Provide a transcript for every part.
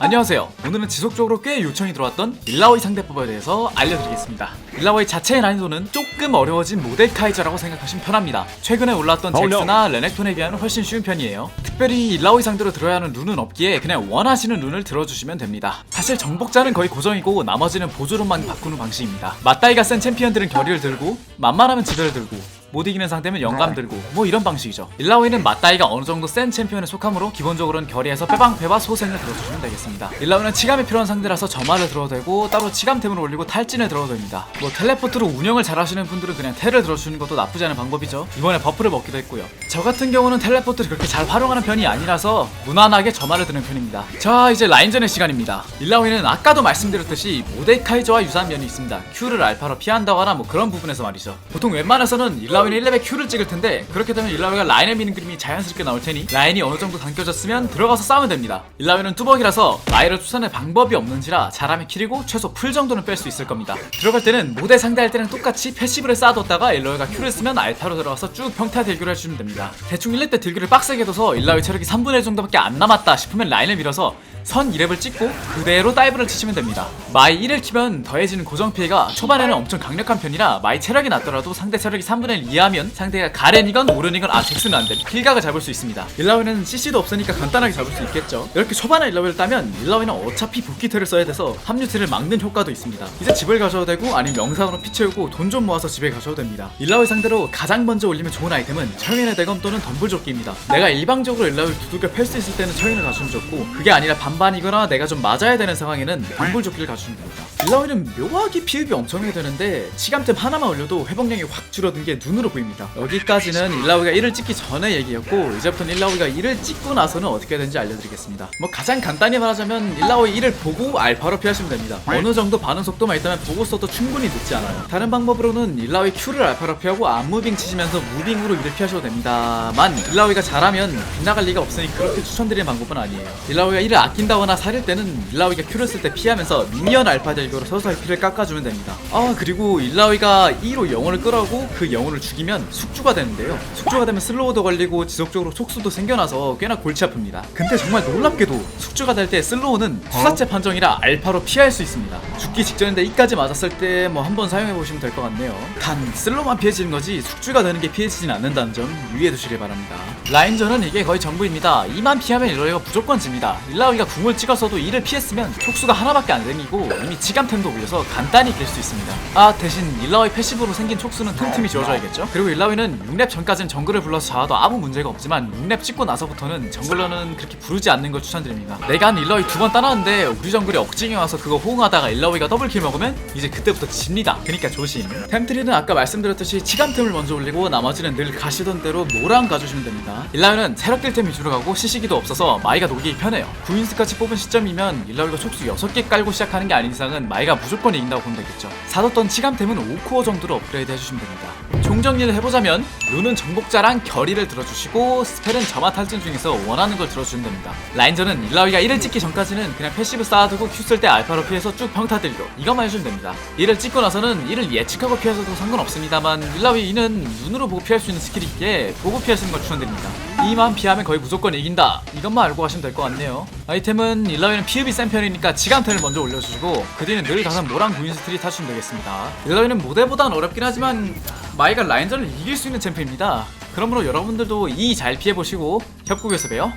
안녕하세요. 오늘은 지속적으로 꽤 요청이 들어왔던 일라오이 상대법에 대해서 알려드리겠습니다. 일라오이 자체의 난이도는 조금 어려워진 모데카이저라고 생각하시면 편합니다. 최근에 올라왔던 no. 잭스나 레넥톤에 비하면 훨씬 쉬운 편이에요. 특별히 일라오이 상대로 들어야 하는 룬은 없기에 그냥 원하시는 룬을 들어주시면 됩니다. 사실 정복자는 거의 고정이고 나머지는 보조론만 바꾸는 방식입니다. 맞다이가 센 챔피언들은 결의를 들고 만만하면 지배를 들고 못 이기는 상대면 영감 들고 뭐 이런 방식이죠. 일라오이는 맞다이가 어느 정도 센 챔피언에 속하므로 기본적으로는 결의에서 빼방패와 소생을 들어주시면 되겠습니다. 일라오이는 치감이 필요한 상대라서 점화를 들어도 되고 따로 치감템을 올리고 탈진을 들어도 됩니다. 뭐 텔레포트로 운영을 잘 하시는 분들은 그냥 텔을 들어주는 것도 나쁘지 않은 방법이죠. 이번에 버프를 먹기도 했고요. 저 같은 경우는 텔레포트를 그렇게 잘 활용하는 편이 아니라서 무난하게 점화를 드는 편입니다. 자 이제 라인전의 시간입니다. 일라오이는 아까도 말씀드렸듯이 모데카이저와 유사한 면이 있습니다. Q를 알파로 피한다거나 뭐 그런 부분에서 말이죠. 보통 웬만해서는 일라오이는 1레벨 Q를 찍을 텐데 그렇게 되면 일라오이가 라인에 미는 그림이 자연스럽게 나올 테니 라인이 어느 정도 당겨졌으면 들어가서 싸우면 됩니다. 일라오이는 뚜벅이라서 라이를 추산할 방법이 없는지라 잘하면 킬이고 최소 풀 정도는 뺄 수 있을 겁니다. 들어갈 때는 모대 상대할 때는 똑같이 패시브를 쌓아뒀다가 일라오이가 Q를 쓰면 알타로 들어가서 쭉 평타 딜교를 해주시면 됩니다. 대충 1렙 때 딜교를 빡세게 둬서 일라오이 체력이 3분의 1 정도밖에 안 남았다 싶으면 라인을 밀어서 선 2렙을 찍고 그대로 다이브를 치시면 됩니다. 마이 1을 키면 더해지는 고정 피해가 초반에는 엄청 강력한 편이라 마이 체력이 낮더라도 상대 체력이 3분의 1 이하면 상대가 가렌이건 오른이건 아 잭스는 안돼 필각을 잡을 수 있습니다. 일라오이는 CC도 없으니까 간단하게 잡을 수 있겠죠. 이렇게 초반에 일라오이를 따면 일라오이는 어차피 복귀태를 써야 돼서 합류태를 막는 효과도 있습니다. 이제 집을 가셔도 되고 아니면 영상으로 피 채우고 돈 좀 모아서 집에 가셔도 됩니다. 일라오이 상대로 가장 먼저 올리면 좋은 아이템은 철인의 대검 또는 덤불조끼입니다. 내가 일방적으로 일라오이를 두들겨 팰수 있을 때는 철인을 가주면 좋고 그게 아니라 반반이거나 내가 좀 맞아야 되는 상황에는 덤불조끼를 가주면 됩니다. 일라오이는 묘하게 피흡이 엄청나게 되는데 치감템 하나만 올려도 회복량이 확 줄어든 게 눈으로 보입니다. 여기까지는 일라오이가 1을 찍기 전에 얘기였고 이제부터는 일라오이가 1을 찍고 나서는 어떻게 되는지 알려드리겠습니다. 뭐 가장 간단히 말하자면 일라오이 1을 보고 알파로 피하시면 됩니다. 어느 정도 반응 속도만 있다면 보고 써도 충분히 늦지 않아요. 다른 방법으로는 일라오이 Q를 알파로 피하고 안무빙 치시면서 무빙으로 1을 피하셔도 됩니다만 일라오이가 잘하면 빗나갈 리가 없으니 그렇게 추천드리는 방법은 아니에요. 일라오이가 1을 아낀다거나 사릴 때는 일라오이가 Q를 쓸 때 피하면서 미니언 알파 딜교로 서서히 피를 깎아주면 됩니다. 아 그리고 일라오이가 2로 영혼을 끌어오고 그 영혼을 죽이면 숙주가 되는데요. 숙주가 되면 슬로우도 걸리고 지속적으로 촉수도 생겨나서 꽤나 골치 아픕니다. 근데 정말 놀랍게도 숙주가 될 때 슬로우는 투사체 판정이라 알파로 피할 수 있습니다. 죽기 직전인데 이까지 맞았을 때 뭐 한번 사용해 보시면 될 것 같네요. 단 슬로우만 피해지는 거지 숙주가 되는 게 피해지진 않는다는 점 유의해 두시길 바랍니다. 라인전은 이게 거의 전부입니다. 이만 피하면 일라오이가 무조건 집니다. 일라오이가 궁을 찍었어도 이를 피했으면 촉수가 하나밖에 안 생기고 이미 지 감템도 올려서 간단히 깰수 있습니다. 아 대신 일라오이 패시브로 생긴 촉수는 틈틈이 지워줘야겠죠? 그리고 일라오이는 6렙 전까지는 정글을 불러서 잡아도 아무 문제가 없지만 6렙 찍고 나서부터는 정글러는 그렇게 부르지 않는 걸 추천드립니다. 내가 한 일라오이 두 번 따놨는데 우리 정글이 억징이 와서 그거 호응하다가 일라오이가 더블킬 먹으면 이제 그때부터 집니다. 그러니까 조심. 템트리는 아까 말씀드렸듯이 치감템을 먼저 올리고 나머지는 늘 가시던 대로 모랑 가주시면 됩니다. 일라오이는 체력 딜템 위주로 가고 시시기도 없어서 마이가 녹이기 편해요. 구인스까지 뽑은 시점이면 일라오이가 촉수 6개 깔고 시작하는 게 아닌 이상은 마이가 무조건 이긴다고 보면 되겠죠. 사뒀던 치감템은 5코어 정도로 업그레이드 해주시면 됩니다. 총정리를 해보자면 룬은 정복자랑 결의를 들어주시고 스펠은 점화 탈진 중에서 원하는 걸 들어주시면 됩니다. 라인전은 일라오이가 1을 찍기 전까지는 그냥 패시브 쌓아두고 Q 쓸 때 알파로 피해서 쭉 평타 들고 이것만 해주면 됩니다. 1을 찍고 나서는 1을 예측하고 피해서도 상관없습니다만 일라오이 2는 눈으로 보고 피할 수 있는 스킬이 있기에 보고 피하시는 걸 추천드립니다. 이만 피하면 거의 무조건 이긴다. 이것만 알고 가시면 될 것 같네요. 아이템은 일라오이는 피흡이 센 편이니까 지감템을 먼저 올려주시고 그 뒤는 늘 가서 모랑 구인 스트리 타주시면 되겠습니다. 일라오이는 모델보단 어렵긴 하지만 마이가 라인전을 이길 수 있는 챔피입니다. 그러므로 여러분들도 이 잘 피해보시고 협곡에서 봬요.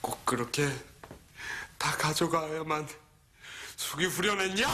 꼭 그렇게 다 가져가야만 숙이 후련했냐?